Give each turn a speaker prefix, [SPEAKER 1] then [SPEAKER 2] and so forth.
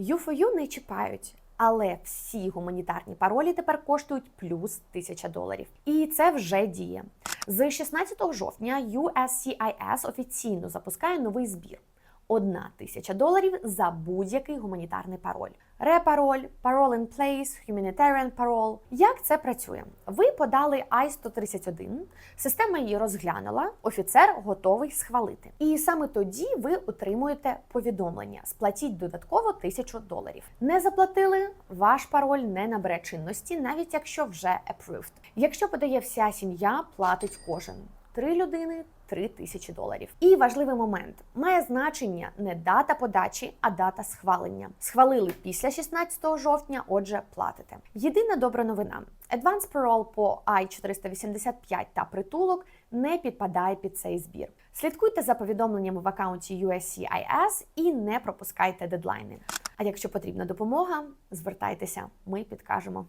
[SPEAKER 1] U4U не чіпають. Але всі гуманітарні паролі тепер коштують плюс 1000 доларів. І це вже діє. З 16 жовтня USCIS офіційно запускає новий збір. Одна тисяча доларів за будь-який гуманітарний пароль. Репароль, parole in place, humanitarian parole. Як це працює? Ви подали I-131, система її розглянула, офіцер готовий схвалити. І саме тоді ви отримуєте повідомлення: сплатіть додатково тисячу доларів. Не заплатили, ваш пароль не набере чинності, навіть якщо вже approved. Якщо подає вся сім'я, платить кожен. Три людини 3 тисячі доларів. І важливий момент має значення не дата подачі, а дата схвалення. Схвалили після 16 жовтня, отже, платите. Єдина добра новина: Advance Parole по I-485 та притулок не підпадає під цей збір. Слідкуйте за повідомленнями в аккаунті USCIS і не пропускайте дедлайни. А якщо потрібна допомога, звертайтеся, ми підкажемо.